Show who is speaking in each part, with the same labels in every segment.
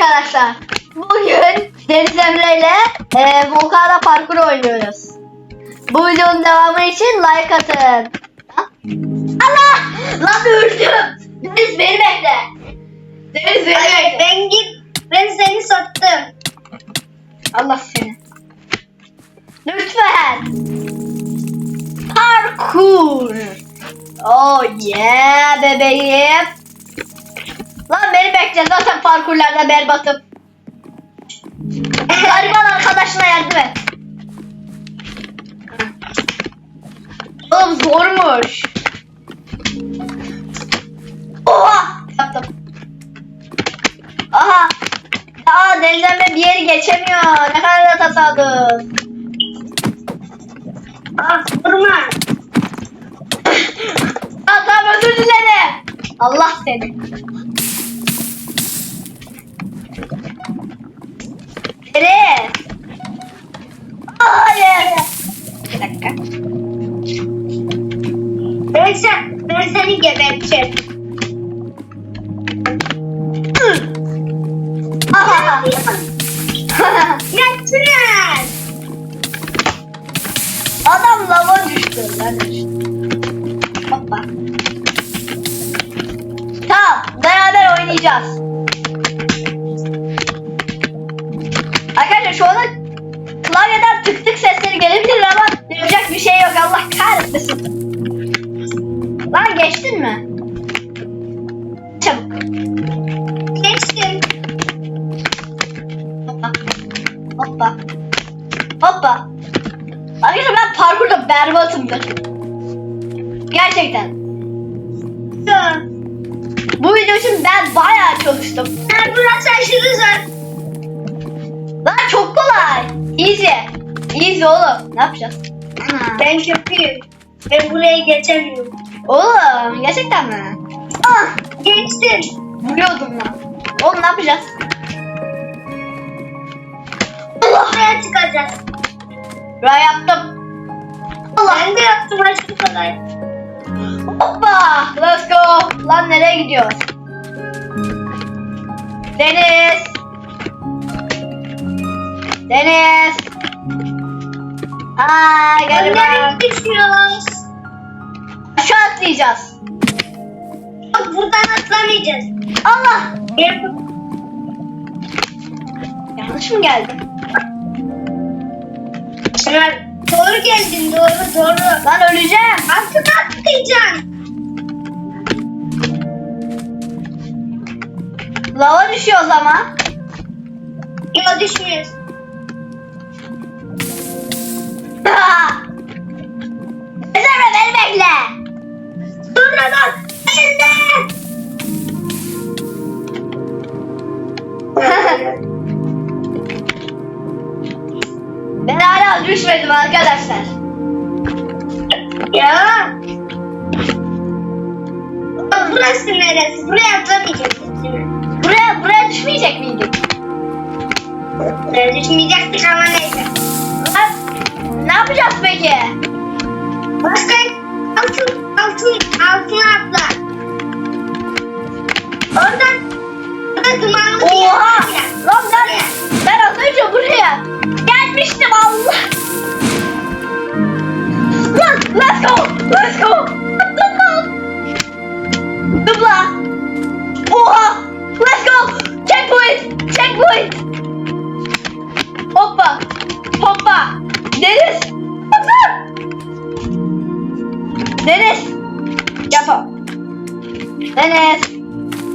Speaker 1: arkadaşlar. Bugün Deniz Emre ile e, Volkan'la parkur oynuyoruz. Bu videonun devamı için like atın. Allah! Lan öldüm. Deniz beni bekle. Deniz beni bekle.
Speaker 2: ben git. Ben seni sattım.
Speaker 1: Allah seni. Lütfen. Parkur. Oh yeah bebeğim. Lan beni bekle zaten parkurlarda berbatım. Gariban arkadaşına yardım et. Oğlum zormuş. Oha! Yaptım. Aha! Aa denizden bir yeri geçemiyor. Ne kadar da tasadık.
Speaker 2: Ah vurma.
Speaker 1: Aa tamam özür dilerim. Allah seni. Deniz. Hayır. Bir dakika.
Speaker 2: Ben, sen, ben seni geberteceğim.
Speaker 1: Aha.
Speaker 2: Yatırın.
Speaker 1: Adam lava düştü. Ben düştüm. Hoppa. Tamam. Beraber oynayacağız. Arkadaşlar şu anda Allah kahretmesin. Lan geçtin mi? Çabuk.
Speaker 2: Geçtim.
Speaker 1: Hoppa. Hoppa. Hoppa. Arkadaşlar ben parkurda berbatımdır. Gerçekten. Bu video için ben bayağı çalıştım.
Speaker 2: Ben burası aşırı zor.
Speaker 1: Lan çok kolay. Easy. Easy oğlum. Ne yapacağız?
Speaker 2: Ben kötüyüm. Ben buraya geçemiyorum.
Speaker 1: Oğlum gerçekten mi?
Speaker 2: Ah geçtim.
Speaker 1: Vuruyordum lan. Oğlum ne yapacağız?
Speaker 2: Buraya çıkacağız.
Speaker 1: Ben yaptım.
Speaker 2: Allah. Ben de yaptım aşırı kolay.
Speaker 1: Hoppa. Let's go. Lan nereye gidiyoruz? Deniz. Aa gel bak.
Speaker 2: Nereye düşüyoruz?
Speaker 1: Aşağı atlayacağız.
Speaker 2: Bak buradan atlamayacağız.
Speaker 1: Allah. Yanlış mı geldi?
Speaker 2: Çınar. Doğru geldin doğru doğru.
Speaker 1: Lan öleceğim.
Speaker 2: Artık atlayacaksın.
Speaker 1: Lava düşüyoruz ama.
Speaker 2: Yok düşmüyoruz.
Speaker 1: Ezra beni bekle.
Speaker 2: Sonra bak. Elinde.
Speaker 1: Ben hala düşmedim arkadaşlar.
Speaker 2: ya. Burası neresi? Buraya atlamayacağız. değil?
Speaker 1: Buraya buraya düşmeyecek miydik?
Speaker 2: Buraya düşmeyecektik ama neyse.
Speaker 1: Ne yapacağız peki?
Speaker 2: Başka altın altın altına atla. Oradan orada dumanlı bir yer
Speaker 1: Oha! Lan ben,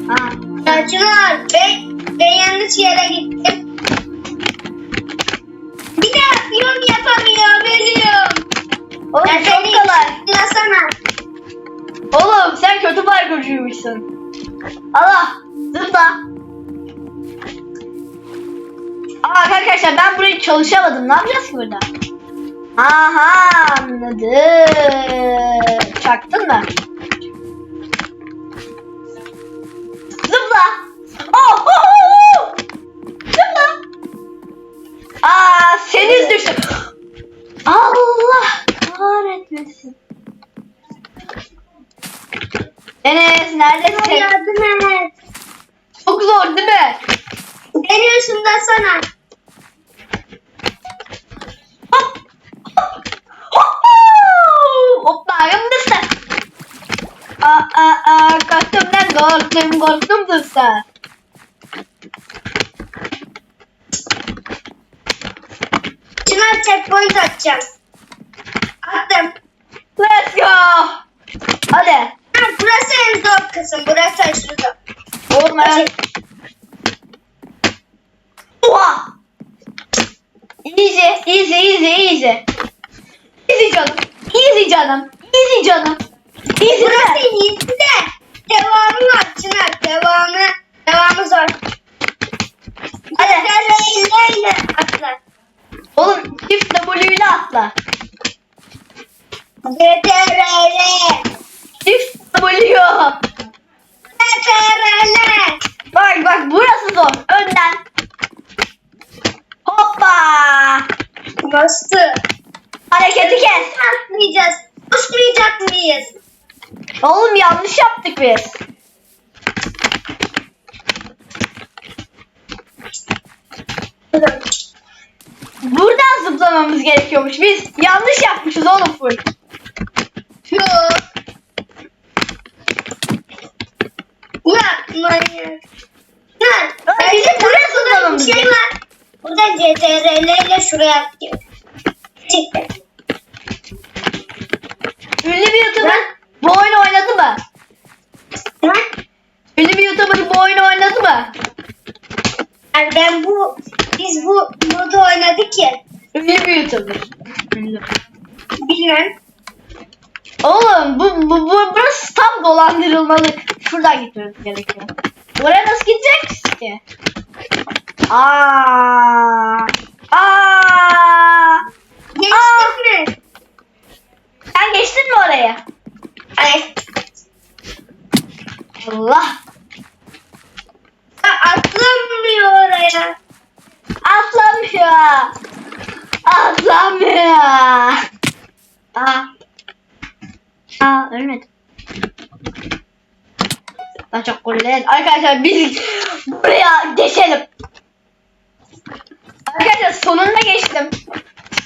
Speaker 1: Ha.
Speaker 2: Ben, ben yanlış yere gittim. Bir de yapıyorum yapamıyor biliyorum.
Speaker 1: Oğlum
Speaker 2: Ya
Speaker 1: çok
Speaker 2: seni
Speaker 1: kolay.
Speaker 2: Tıklasana.
Speaker 1: Oğlum sen kötü parkurcuymuşsun. Allah zıpla. Aa arkadaşlar ben burayı çalışamadım. Ne yapacağız ki burada? Aha anladım. Çaktın mı?
Speaker 2: Sana.
Speaker 1: Hop. Hop. Hop. Hoppa yumdüsün. Aa aa aa korktum lan korktum korktum dursa.
Speaker 2: Çınar checkpoint atacağım. Attım.
Speaker 1: Let's go. Hadi.
Speaker 2: Ha, burası en zor kısım. Burası aşırı zor.
Speaker 1: Oğlum ben... Oha. Easy, easy, easy, easy. Easy canım. Easy canım. Easy canım. Easy
Speaker 2: Burası
Speaker 1: be.
Speaker 2: iyi de devamı var Çınar. Devamı, devamı zor.
Speaker 1: Hadi.
Speaker 2: Hadi. Leyle atla.
Speaker 1: Oğlum çift W ile atla.
Speaker 2: CTRL.
Speaker 1: Çift W.
Speaker 2: CTRL.
Speaker 1: Bak bak burası zor. Önden. Hoppa.
Speaker 2: Bastı.
Speaker 1: Hareketi kes.
Speaker 2: Atlayacağız. Uçmayacak mıyız?
Speaker 1: Oğlum yanlış yaptık biz. Buradan zıplamamız gerekiyormuş. Biz yanlış yapmışız oğlum full.
Speaker 2: Yok. Ya manyak. Ha,
Speaker 1: bizim buraya
Speaker 2: burada
Speaker 1: zıplamamız
Speaker 2: şey var. Burada CTRL ile şuraya atıyor.
Speaker 1: Ünlü bir YouTuber bu oyunu oynadı mı?
Speaker 2: Ha?
Speaker 1: Ünlü bir YouTuber bu oyunu oynadı mı?
Speaker 2: Yani ben bu biz bu burada oynadık ya.
Speaker 1: Ünlü bir YouTuber. Ünlü.
Speaker 2: Bilmem.
Speaker 1: Oğlum bu, bu, bu burası tam dolandırılmalık. Şuradan gitmemiz gerekiyor. Buraya nasıl gideceğiz ki? Aa. Aa.
Speaker 2: Geçtik mi?
Speaker 1: Sen geçtin mi oraya?
Speaker 2: Ay.
Speaker 1: Allah.
Speaker 2: Ya atlamıyor oraya.
Speaker 1: Atlamıyor. Atlamıyor. Aa. Aa ölmedim. Ben çok gollen. Arkadaşlar biz buraya geçelim. Arkadaşlar sonunda geçtim.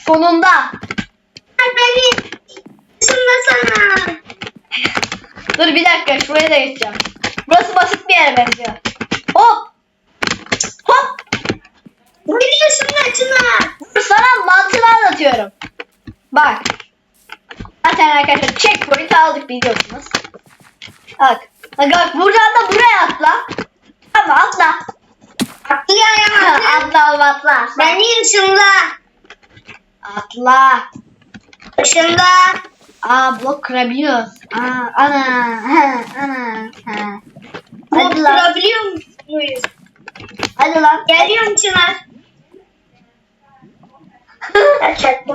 Speaker 1: Sonunda.
Speaker 2: Beni ısınmasana.
Speaker 1: Dur bir dakika şuraya da geçeceğim. Burası basit bir yere benziyor. Hop. Hop.
Speaker 2: Ne diyorsun da Çınar?
Speaker 1: Sana mantığını anlatıyorum. Bak. Zaten arkadaşlar checkpoint aldık biliyorsunuz. Bak. Bak, bak buradan da buraya atla. Tamam atla.
Speaker 2: Atlayamadım.
Speaker 1: atla atla.
Speaker 2: Beni ışınla.
Speaker 1: Atla.
Speaker 2: Işınla.
Speaker 1: Aa blok kırabiliyoruz. Aa ana. Ha, ana. Ha. Hadi lan.
Speaker 2: Oturabiliyor muyuz?
Speaker 1: Hadi lan.
Speaker 2: Geliyorum Çınar.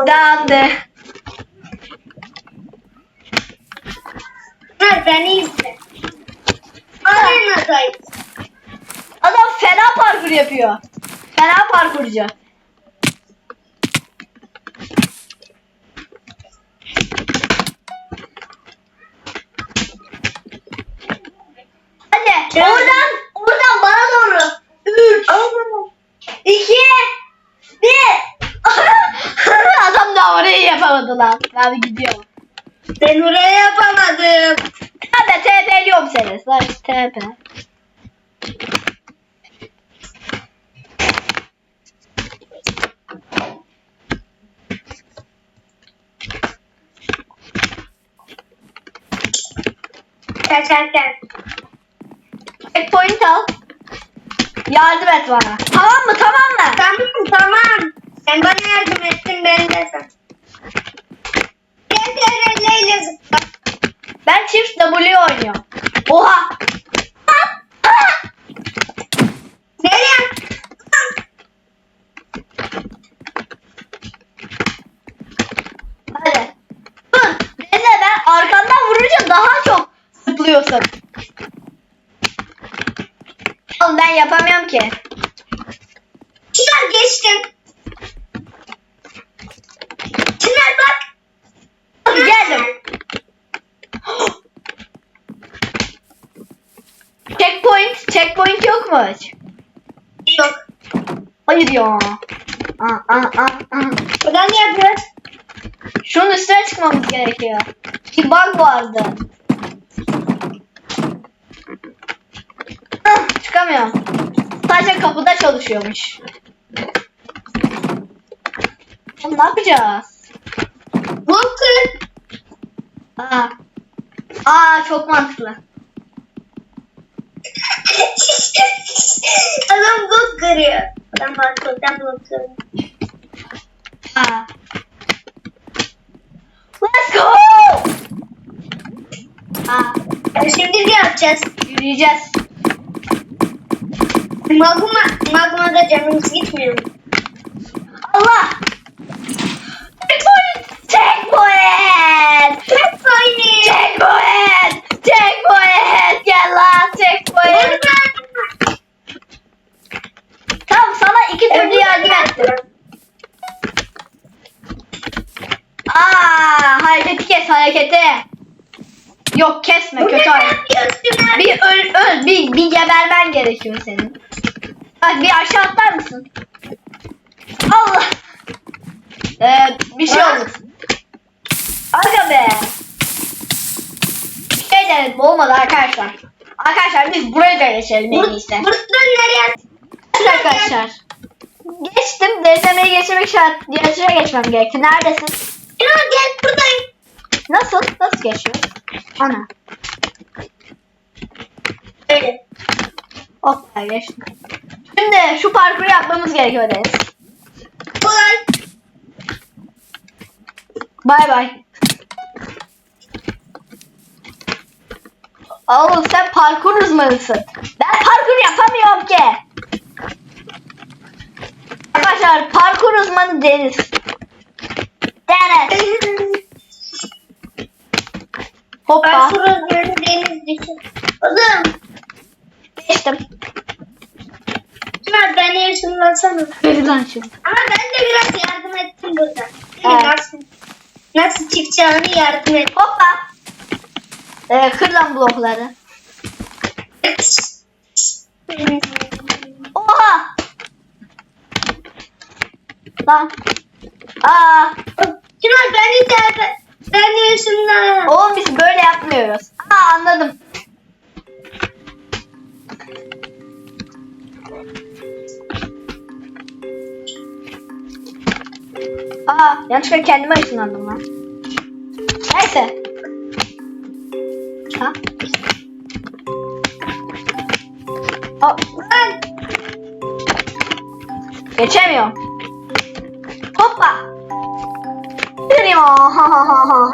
Speaker 1: Dağındı.
Speaker 2: Çınar beni izle. Arenadayız.
Speaker 1: Adam fena parkur yapıyor. Fena parkurcu. Hadi
Speaker 2: Ya.
Speaker 1: oradan oradan bana doğru. Üç, iki, bir. Adam da orayı yapamadı lan. Ben gidiyorum.
Speaker 2: Ben oraya yapamadım.
Speaker 1: Hadi TP'liyorum seni. Slash TP.
Speaker 2: Kaçarken.
Speaker 1: Checkpoint al. Yardım et bana. Tamam mı? Tamam mı?
Speaker 2: Tamam tamam. Sen bana yardım ettin ben de sen. CTRL ile zıpla.
Speaker 1: Ben çift W oynuyorum. Oha. Ah! Ah!
Speaker 2: Nereye?
Speaker 1: Hadi. Dur. Neyse ben arkandan vurunca daha çok zıplıyorsun. Oğlum ben yapamıyorum ki.
Speaker 2: Çınar geçtim. Çınar bak.
Speaker 1: Geldim. Checkpoint. Checkpoint yok mu hiç?
Speaker 2: Yok.
Speaker 1: Hayır ya. Aa, aa, aa, aa.
Speaker 2: Buradan ne yapıyoruz?
Speaker 1: Şunun üstüne çıkmamız gerekiyor. Bir bug vardı. Hah, çıkamıyorum. Sadece kapıda çalışıyormuş. Oğlum ne yapacağız?
Speaker 2: Bunker.
Speaker 1: Aa. Aa çok mantıklı.
Speaker 2: Adam blok kırıyor. Adam balkondan blok kırıyor.
Speaker 1: Aa. Let's go! Aa,
Speaker 2: Şimdi ne yapacağız?
Speaker 1: yürüyeceğiz.
Speaker 2: Magma, magmada canımız gitmiyor?
Speaker 1: Allah! Checkpoint! Checkpoint!
Speaker 2: Checkpoint!
Speaker 1: Checkpoint! Checkpoint! Gel lan checkpoint! Tamam sana iki türlü yardım ettim. Aa, hareketi kes hareketi. Yok kesme
Speaker 2: Bu
Speaker 1: kötü hareket. Bir öl, öl, bir, bir gebermen gerekiyor senin. Bak bir aşağı atlar mısın? Allah! Ee, bir şey oldu. Aga be! Bir şey denedim olmadı arkadaşlar. Arkadaşlar biz buraya da geçelim en iyisi.
Speaker 2: Buradan nereye?
Speaker 1: Arkadaşlar. Geçtim. Denemeyi geçirmek şart. Yarışına geçmem gerekti. Neredesin?
Speaker 2: Ya gel buradayım.
Speaker 1: Nasıl? Nasıl geçiyor? Ana.
Speaker 2: Öyle.
Speaker 1: Hoppa geçtim. Şimdi şu parkuru yapmamız gerekiyor Deniz.
Speaker 2: Kolay.
Speaker 1: Bay bay. Oğlum sen parkur uzmanısın. Ben parkur yapamıyorum ki. Arkadaşlar parkur uzmanı Deniz. Deniz. Hoppa.
Speaker 2: Başvuru böyle deniz düşün. Oğlum.
Speaker 1: Geçtim.
Speaker 2: Işınlansana.
Speaker 1: Gözden şimdi.
Speaker 2: Ama ben de biraz yardım ettim burada.
Speaker 1: Evet.
Speaker 2: Nasıl, nasıl çıkacağını yardım et.
Speaker 1: Hoppa. Ee, kır lan blokları. Oha. Lan. Aa.
Speaker 2: Çınar beni de beni ışınlan.
Speaker 1: Oğlum biz böyle yapmıyoruz. Aa anladım. Aa yanlışlıkla kendime ışınlandım lan. Neyse. Ha? Aa,
Speaker 2: Lan.
Speaker 1: geçemiyorum. Hoppa. Ha.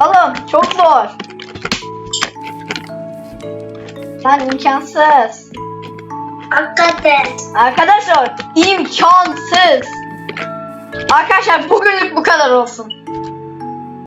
Speaker 1: Oğlum çok zor. Lan imkansız.
Speaker 2: Hakikaten.
Speaker 1: Arkadaşlar imkansız. Arkadaşlar bugünlük bu kadar olsun.